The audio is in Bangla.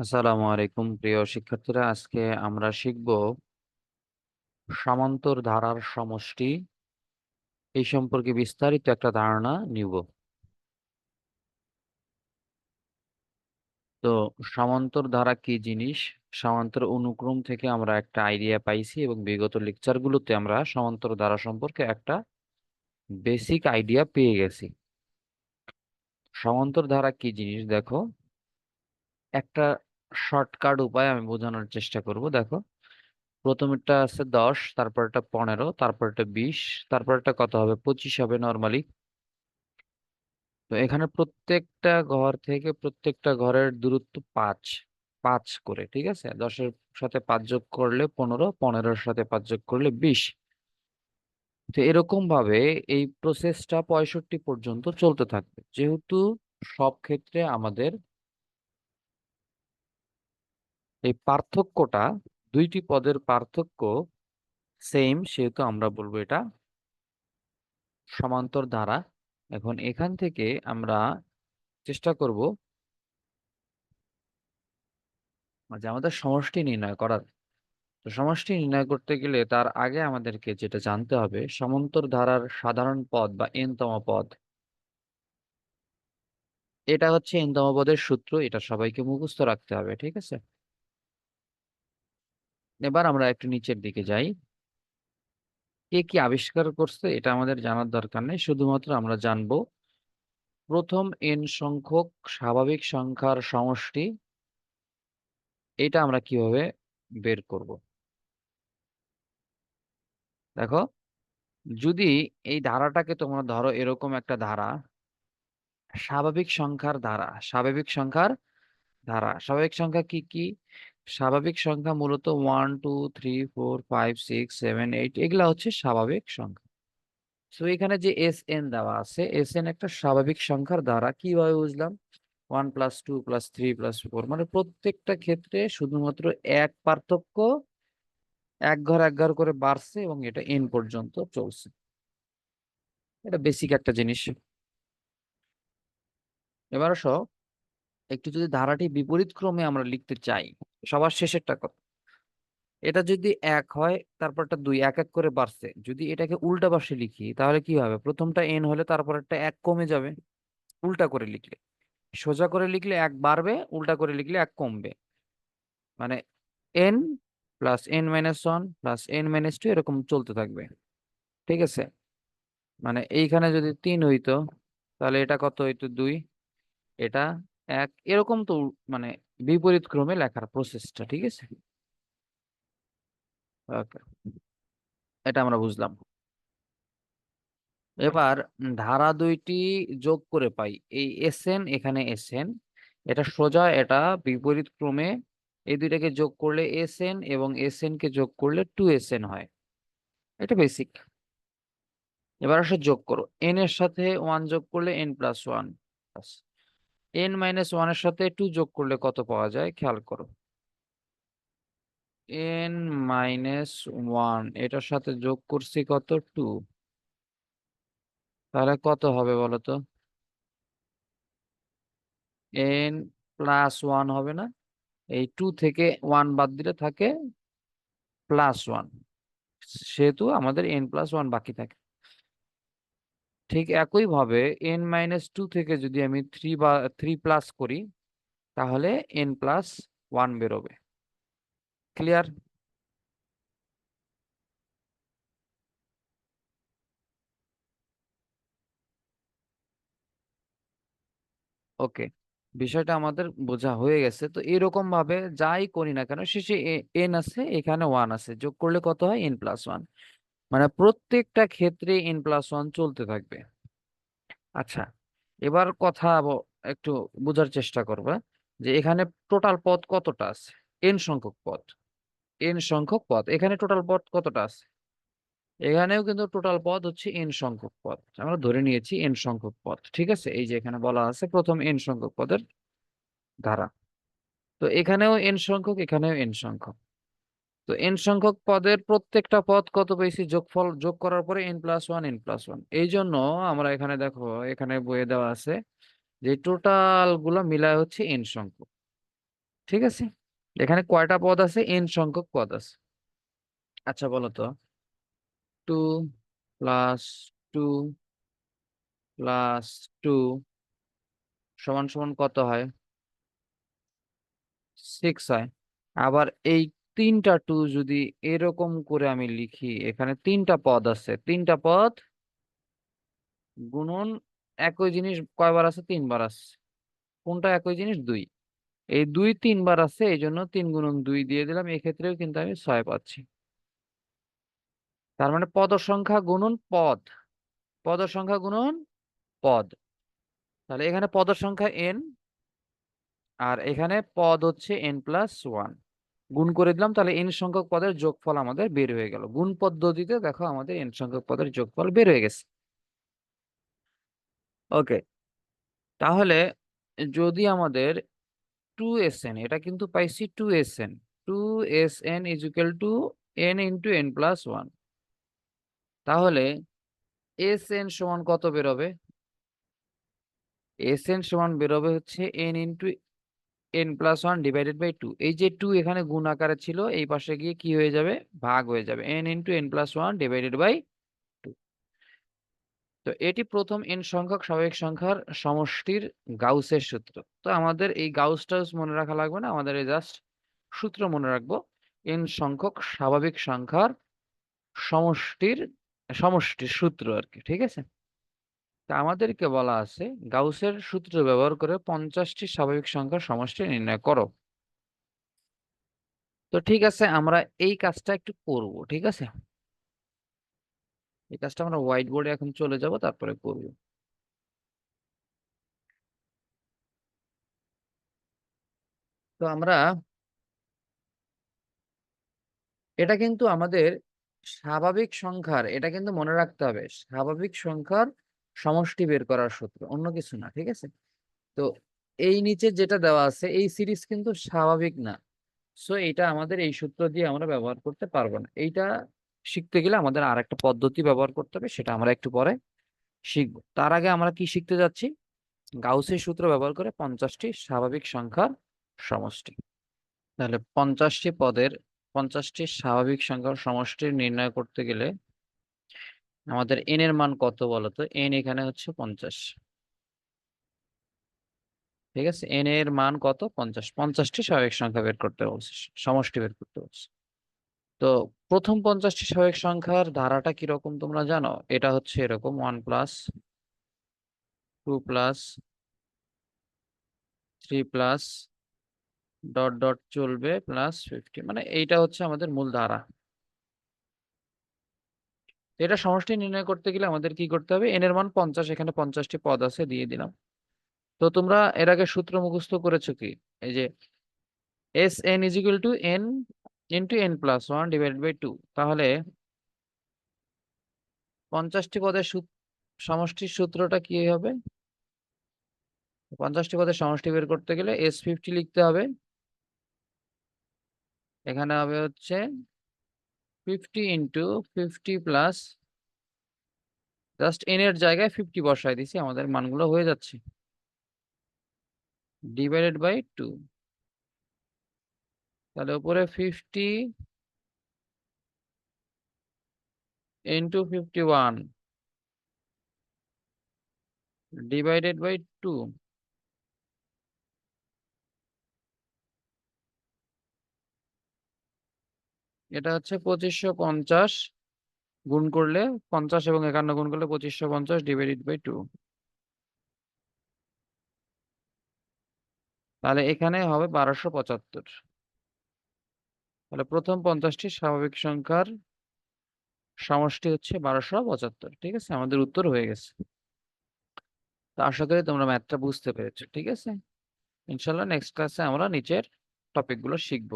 আসসালামু আলাইকুম, প্রিয় শিক্ষার্থীরা। আজকে আমরা শিখব সমান্তর ধারার সমষ্টি। এই সম্পর্কে বিস্তারিত একটা ধারণা নিব। তো সমান্তর ধারা কি জিনিস? সমান্তর অনুক্রম থেকে আমরা একটা আইডিয়া পাইছি এবং বিগত লেকচারগুলোতে আমরা সমান্তর ধারা সম্পর্কে একটা বেসিক আইডিয়া পেয়ে গেছি। সমান্তর ধারা কি জিনিস? দেখো, একটা শর্টকাট উপায় আমি বোঝানোর চেষ্টা করব। দেখো, প্রথমেরটা আছে দশ, তারপরটা পনেরো, তারপরটা বিশ, তারপরটা কত হবে? পঁচিশ হবে নর্মালি তো এখানে প্রত্যেকটা ঘর থেকে প্রত্যেকটা ঘরের দূরত্ব পাঁচ পাঁচ করে, ঠিক আছে? দশের সাথে পাঁচ যোগ করলে পনেরো, পনেরোর সাথে পাঁচ যোগ করলে বিশ। তো এরকম ভাবে এই প্রসেসটা পঁয়ষট্টি পর্যন্ত চলতে থাকবে। যেহেতু সব ক্ষেত্রে আমাদের এই পার্থক্যটা দুইটি পদের পার্থক্য সেম সেহেতু আমরা বলব এটা সমান্তর ধারা এখন এখান থেকে আমরা চেষ্টা করব যে আমাদের সমষ্টি নির্ণয় করার। তো সমষ্টি নির্ণয় করতে গেলে তার আগে আমাদেরকে যেটা জানতে হবে, সমান্তর ধারার সাধারণ পদ বা এনতম পদ। এটা হচ্ছে এনতম পদের সূত্র, এটা সবাইকে মুখস্থ রাখতে হবে, ঠিক আছে? এবার আমরা একটু নিচের দিকে যাই। কে কি আবিষ্কার করছে এটা আমাদের জানার দরকার নেই, শুধুমাত্র আমরা জানব। প্রথম এন সংখ্যক স্বাভাবিক সংখ্যার সমষ্টি, এটা আমরা কীভাবে বের করব? দেখো, যদি এই ধারাটাকে তোমরা ধরো এরকম একটা ধারা, স্বাভাবিক সংখ্যার ধারা, স্বাভাবিক সংখ্যার ধারা, স্বাভাবিক সংখ্যা কি কি? স্বাভাবিক সংখ্যা মূলত one two three four five six seven eight এগুলা হচ্ছে স্বাভাবিক সংখ্যা। তো এখানে যে এস এন দেওয়া আছে এস এন একটা স্বাভাবিক সংখ্যার দ্বারা কীভাবে বুঝলাম? One plus two plus three plus four মানে প্রত্যেকটা ক্ষেত্রে শুধুমাত্র এক পার্থক্য এক ঘর এক ঘর করে বাড়ছে এবং এটা এন পর্যন্ত চলছে। এটা বেসিক একটা জিনিস। এবার আসো, একটু যদি ধারাটি বিপরীত ক্রমে আমরা লিখতে চাই। সবার শেষেরটা কত এটা যদি এক হয়, তারপরটা দুই, এক এক করে বাড়ছে। যদি এটাকে উল্টা পাশে লিখি, তাহলে কি হবে? প্রথমটা এন হলে তারপরেরটা এক কমে যাবে। উল্টা করে লিখলে। সোজা করে লিখলে এক বাড়বে, উল্টা করে লিখলে এক কমবে। মানে N plus N minus one plus N minus two এরকম চলতে থাকবে। ঠিক আছে? মানে এইখানে যদি তিন হইতো, তাহলে এটা কত হইতো? দুই। এটা এক। এরকম তো মানে বিপরীত ক্রমে লেখার প্রসেসটা ঠিক আছে? ওকে এটা আমরা বুঝলাম। এবার ধারা দুইটি যোগ করে পাই। এই এসএন এখানে এসএন এটা সোজা, এটা বিপরীত ক্রমে এই দুইটাকে যোগ করলে এসএন এবং এসএন কে যোগ করলে টু এসএন হয়। এটা বেসিক এবার আসে যোগ করো। এন এর সাথে ওয়ান যোগ করলে N plus one N minus ওয়ানের সাথে টু যোগ করলে কত পাওয়া যায়? খেয়াল করো। এন মাইনাস ওয়ান এটার সাথে যোগ করছি কত? টু তাহলে কত হবে বলতো এন প্লাস ওয়ান হবে না? এই টু থেকে ওয়ান বাদ দিলে থাকে প্লাস ওয়ান সেহেতু আমাদের এন প্লাস ওয়ান বাকি থাকে। ঠিক একইভাবে এন মাইনাস টু থেকে যদি আমি থ্রি বা থ্রি প্লাস করি, তাহলে এন প্লাস ওয়ান বেরোবে। ক্লিয়ার ওকে বিষয়টা আমাদের বোঝা হয়ে গেছে। তো এরকম ভাবে যাই করি না কেন, শেষে এন আছে, এখানে ওয়ান আছে। যোগ করলে কত হয়? এন প্লাস ওয়ান মানে প্রত্যেকটা ক্ষেত্রে এন প্লাস ওয়ান চলতে থাকবে। আচ্ছা এবার কথা একটু বোঝার চেষ্টা করবা যে এখানে টোটাল পদ কতটা আছে? এন সংখ্যক পদ। এন সংখ্যক পদ। এখানে টোটাল পদ কতটা আছে? এখানেও কিন্তু টোটাল পদ হচ্ছে এন সংখ্যক পদ। আমরা ধরে নিয়েছি এন সংখ্যক পদ, ঠিক আছে? এই যে এখানে বলা আছে প্রথম এন সংখ্যক পদের ধারা। তো এখানেও এন সংখ্যক, এখানেও এন সংখ্যক। তো এন সংখ্যক পদের প্রত্যেকটা পদ কত পেয়েছি? যোগফল, যোগ করার পরে N plus one N plus one এই জন্য আমরা এখানে দেখো, এখানে বইয়ে দেওয়া আছে যে টোটালগুলো মিলায় হচ্ছে এন সংখ্যক। ঠিক আছে? এখানে কয়টা পদ আছে? এন সংখ্যক পদ আছে। আচ্ছা বলো তো। Two plus two plus two সমান সমান কত হয়? সিক্স হয়। আবার এই তিনটা টু যদি এরকম করে আমি লিখি, এখানে তিনটা পদ আছে। তিনটা পদ গুণন একই জিনিস কয়বার আছে? তিনবার আছে। কোনটা একই জিনিস? দুই। এই দুই তিনবার আছে, এই জন্য তিন গুণন দুই দিয়ে দিলাম। এক্ষেত্রেও কিন্তু আমি ছয় পাচ্ছি। তার মানে পদ সংখ্যা গুণন পদ। পদ সংখ্যা গুণন পদ। তাহলে এখানে পদ সংখ্যা এন আর এখানে পদ হচ্ছে এন প্লাস ওয়ান গুণ করে দিলাম, তাহলে এন সংখ্যক পদের যোগফল আমাদের বের হয়ে গেল। গুণ পদ্ধতিতে দেখো আমাদের এন সংখ্যক পদের যোগফল বের হয়ে গেছে। ওকে তাহলে যদি আমাদের টু এস এন এটা কিন্তু পাইছি two S N two S N is equal to N into N plus one তাহলে এস এন সমান কত বেরোবে এস এন সমান বেরোবে হচ্ছে N into N plus one divided by two এই যে টু এখানে গুণ আকারে ছিল, এই পাশে গিয়ে কি হয়ে যাবে? ভাগ হয়ে যাবে। N into N plus one divided by two তো এটি প্রথম এন সংখ্যক স্বাভাবিক সংখ্যার সমষ্টির গাউসের সূত্র। তো আমাদের এই গাউস টাউস মনে রাখা লাগবে না, আমাদের এই জাস্ট সূত্র মনে রাখব। এন সংখ্যক স্বাভাবিক সংখ্যার সমষ্টির সমষ্টির সূত্র আর কি, ঠিক আছে? তা আমাদেরকে বলা আছে, গাউসের সূত্র ব্যবহার করে পঞ্চাশটি স্বাভাবিক সংখ্যার সমষ্টি নির্ণয় করো। তো ঠিক আছে, আমরা এই কাজটা একটু করব, ঠিক আছে? এই কাজটা আমরা হোয়াইট বোর্ডে এখন চলে যাব, তারপরে করব। তো আমরা এটা কিন্তু আমাদের স্বাভাবিক সংখ্যার, এটা কিন্তু মনে রাখতে হবে, স্বাভাবিক সংখ্যার সমষ্টি বের করার সূত্র, অন্য কিছু না, ঠিক আছে? তো এই নিচে যেটা দেওয়া আছে, এই সিরিজ কিন্তু স্বাভাবিক না। সো এটা আমাদের এই সূত্র দিয়ে আমরা ব্যবহার করতে পারব না। এইটা শিখতে গেলে আমাদের আর একটা পদ্ধতি ব্যবহার করতে হবে, সেটা আমরা একটু পরে শিখব। তার আগে আমরা কি শিখতে যাচ্ছি? গাউসের সূত্র ব্যবহার করে পঞ্চাশটি স্বাভাবিক সংখ্যার সমষ্টি। তাহলে পঞ্চাশটি পদের, পঞ্চাশটি স্বাভাবিক সংখ্যার সমষ্টি নির্ণয় করতে গেলে আমাদের এন এর মান কত বলতো এন এখানে হচ্ছে পঞ্চাশ। ঠিক আছে? এন এর মান কত? পঞ্চাশ। পঞ্চাশটি স্বাভাবিক সংখ্যা বের করতে বলছে, সমষ্টি বের করতে বলছে। তো প্রথম পঞ্চাশটি স্বাভাবিক সংখ্যার ধারাটা কীরকম তোমরা জানো? এটা হচ্ছে এরকম one plus two plus three plus dot dot চলবে প্লাস ফিফটি মানে এইটা হচ্ছে আমাদের মূল ধারা। এটা সমষ্টি নির্ণয় করতে গেলে আমাদের কি করতে হবে? এন এর মান পঞ্চাশ, এখানে পঞ্চাশটি পদ আছে, দিয়ে দিলাম। তো তোমরা এর আগে সূত্র মুখস্থ করেছ কি? এই যে S N is equal to N into N plus one divided by two তাহলে পঞ্চাশটি পদের সমষ্টির সূত্রটা কি হবে? পঞ্চাশটি পদের সমষ্টি বের করতে গেলে এস ফিফটি লিখতে হবে। এখানে হবে হচ্ছে fifty into fifty plus just N এর জায়গায় ফিফটি বসাই দিছি, আমাদের মানগুলো হয়ে যাচ্ছে। ডিভাইডেড বাই টু তাহলে উপরে fifty into fifty one divided by two এটা হচ্ছে পঁচিশশো পঞ্চাশ গুণ করলে পঞ্চাশ এবং একান্ন গুণ করলে পঁচিশশো পঞ্চাশ ডিভাইডেড বাই টু তাহলে এখানে হবে বারোশো পঁচাত্তর। তাহলে প্রথম পঞ্চাশটি স্বাভাবিক সংখ্যার সমষ্টি হচ্ছে বারোশো পঁচাত্তর, ঠিক আছে? আমাদের উত্তর হয়ে গেছে। তো আশা করি তোমরা ম্যাথটা বুঝতে পেরেছ, ঠিক আছে? ইনশাল্লাহ নেক্সট ক্লাসে আমরা নিচের টপিকগুলো শিখব।